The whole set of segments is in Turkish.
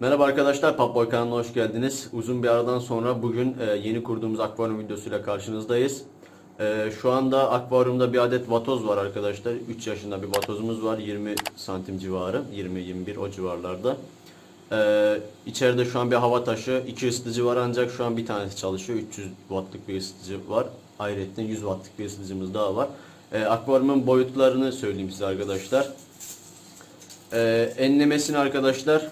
Merhaba arkadaşlar, Papboy kanalına hoş geldiniz. Uzun bir aradan sonra bugün e, yeni kurduğumuz akvaryum videosuyla karşınızdayız. E, şu anda akvaryumda bir adet vatoz var arkadaşlar. 3 yaşında bir vatozumuz var, 20 santim civarı, 20-21 o civarlarda. E, içeride şu an bir hava taşı, iki ısıtıcı var ancak şu an bir tanesi çalışıyor. 300 wattlık bir ısıtıcı var. Ayrıca 100 wattlık bir ısıtıcımız daha var. E, akvaryumun boyutlarını söyleyeyim size arkadaşlar. E, enlemesini arkadaşlar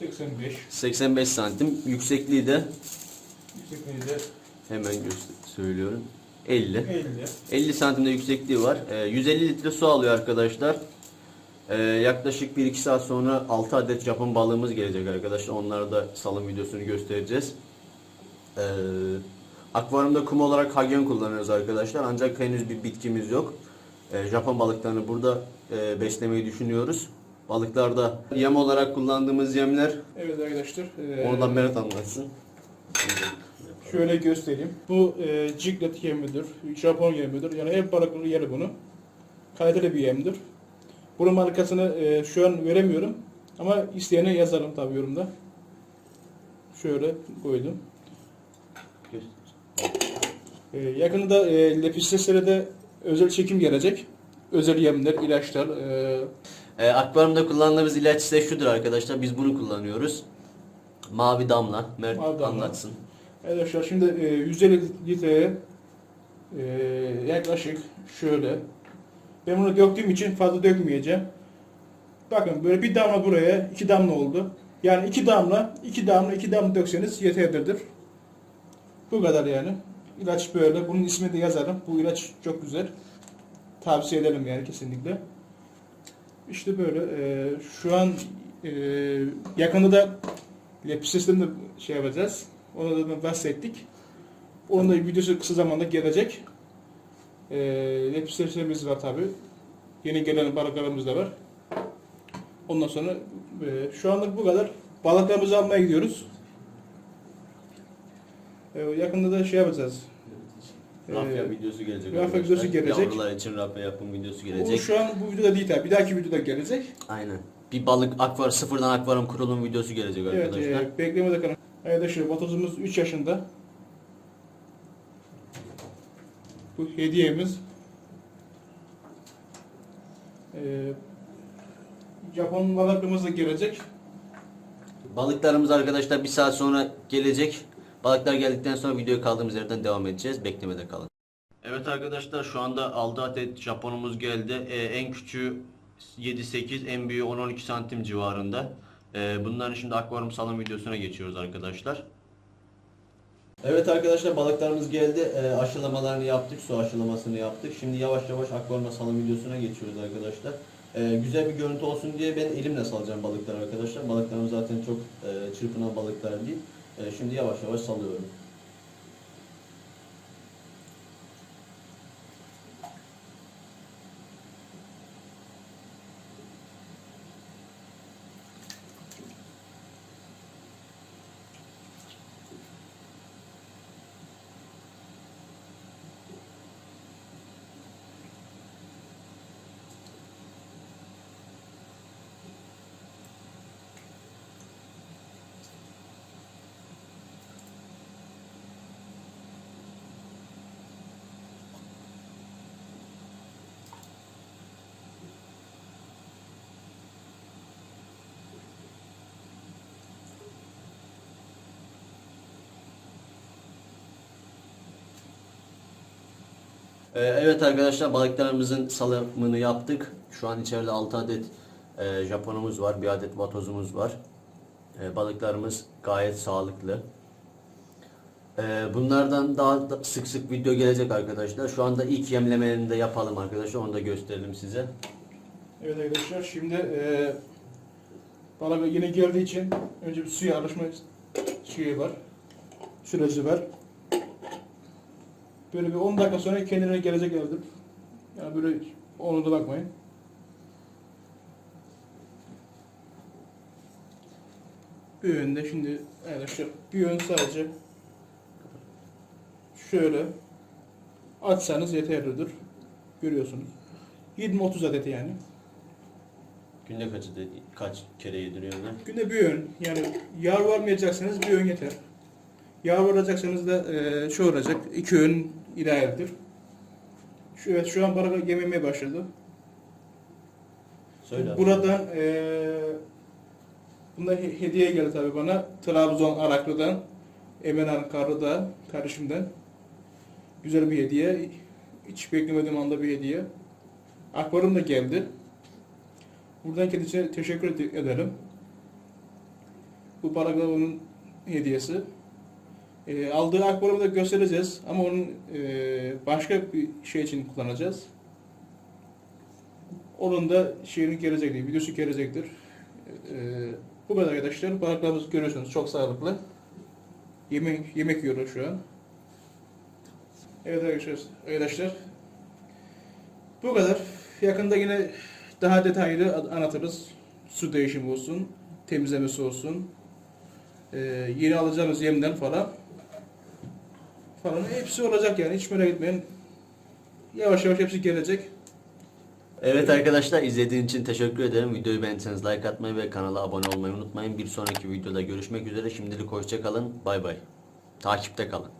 85. 85 santim. Yüksekliği de Yüksekliği de hemen göster- söylüyorum. 50. 50. 50 santimde yüksekliği var. Ee, 150 litre su alıyor arkadaşlar. Ee, yaklaşık 1-2 saat sonra 6 adet Japon balığımız gelecek arkadaşlar. Onları da salım videosunu göstereceğiz. Ee, akvaryumda kum olarak hagen kullanıyoruz arkadaşlar. Ancak henüz bir bitkimiz yok. Ee, Japon balıklarını burada e, beslemeyi düşünüyoruz. Balıklarda yem olarak kullandığımız yemler Evet arkadaşlar. eee, Oradan Berat anlatsın. Şöyle göstereyim. Bu eee ciklet yemidir. Japon yemidir. Yani ev balıkları yeri bunu. Kaliteli bir yemdir. Bunun markasını eee, şu an veremiyorum. Ama isteyene yazarım tabii yorumda. Şöyle koydum. Eee yakında eee lepisteslere de özel çekim gelecek. Özel yemler, ilaçlar. eee, Ee, akvaryumda kullandığımız ilaç ise şudur arkadaşlar. Biz bunu kullanıyoruz. Mavi damla. Mert Mavi damla. anlatsın. Arkadaşlar şimdi e, 150 litreye e, yaklaşık şöyle ben bunu döktüğüm için fazla dökmeyeceğim. Bakın böyle bir damla buraya, iki damla oldu. Yani iki damla, iki damla, iki damla dökseniz yeterlidir. Bu kadar yani. İlaç böyle. Bunun ismini de yazarım. Bu ilaç çok güzel. Tavsiye ederim yani kesinlikle. İşte böyle. e, şu an e, yakında da Lepises'ten de şey yapacağız. Ona da bahsettik. Onun da videosu kısa zamanda gelecek. Ee, Lepises'imiz var tabi. Yeni gelen balıklarımız da var. Ondan sonra e, şu anlık bu kadar. Balıklarımızı almaya gidiyoruz. Ee, yakında da şey yapacağız. Rafya Ee, videosu gelecek. rafya arkadaşlar. videosu gelecek. Yavrular için rafya yapım videosu Bu gelecek. şu an bu videoda değil tabi. Bir dahaki videoda gelecek. Aynen. Bir balık akvaryum sıfırdan akvaryum kurulum videosu gelecek Evet, arkadaşlar. e, beklemede kalın. Arkadaşlar vatozumuz 3 yaşında. Bu hediyemiz. E, Japon balıklığımız da gelecek. Balıklarımız arkadaşlar bir saat sonra gelecek. Balıklar geldikten sonra videoya kaldığımız yerden devam edeceğiz. Beklemede kalın. Evet arkadaşlar şu anda 6 adet Japonumuz geldi. Ee, en küçüğü 7-8, en büyüğü 10-12 santim civarında. Ee, bunların şimdi akvaryum salım videosuna geçiyoruz arkadaşlar. Evet arkadaşlar balıklarımız geldi. Ee, aşılamalarını yaptık, su aşılamasını yaptık. Şimdi yavaş yavaş akvaryum salım videosuna geçiyoruz arkadaşlar. Ee, güzel bir görüntü olsun diye ben elimle salacağım balıkları arkadaşlar. Balıklarım zaten çok e, çırpınan balıklar değil. E, şimdi yavaş yavaş salıyorum. Ee, Evet arkadaşlar balıklarımızın salımını yaptık. Şu an içeride 6 adet e, Japonumuz var, bir adet vatozumuz var. E, balıklarımız gayet sağlıklı. E, bunlardan daha da sık sık video gelecek arkadaşlar. Şu anda ilk yemlemelerini de yapalım arkadaşlar. Onu da gösterelim size. Evet arkadaşlar şimdi e, balık yeni geldiği için önce bir suya alışma şeyi var. Süreci var. Böyle bir 10 dakika sonra kendine gelecek herhalde. Yani böyle onu da bakmayın. Bir yönde şimdi arkadaşlar bir yön sadece şöyle açsanız yeterlidir. Görüyorsunuz. 20-30 adet yani. Günde kaç, kaç kere yediriyorsun lan? Günde bir öğün. Yani yağ varmayacaksanız bir öğün yeter. Yağ varacaksanız da e, şu olacak. iki öğün ilahidir. Şu, evet, şu an para yememeye başladı. Söyle. Buradan e, bunda he- hediye geldi tabii bana. Trabzon Araklı'dan. Emen Karlı'da kardeşimden. Güzel bir hediye. Hiç beklemediğim anda bir hediye. Akvaryum da geldi. Buradan kendisine teşekkür ed- ederim. Bu paragraf onun hediyesi. E, aldığı akvaryumu da göstereceğiz ama onun e, başka bir şey için kullanacağız. Onun da şeyini gelecektir, videosu gelecektir. E, bu kadar arkadaşlar. Balıklarımızı görüyorsunuz çok sağlıklı. Yemek yemek yiyorlar şu an. Evet arkadaşlar, arkadaşlar. Bu kadar. Yakında yine daha detaylı an- anlatırız. Su değişimi olsun, temizlemesi olsun. Ee, yeni alacağımız yemden falan. Falan hepsi olacak yani hiç merak etmeyin. Yavaş yavaş hepsi gelecek. Evet arkadaşlar izlediğiniz için teşekkür ederim. Videoyu beğendiyseniz like atmayı ve kanala abone olmayı unutmayın. Bir sonraki videoda görüşmek üzere. Şimdilik hoşça kalın. Bay bay. Takipte kalın.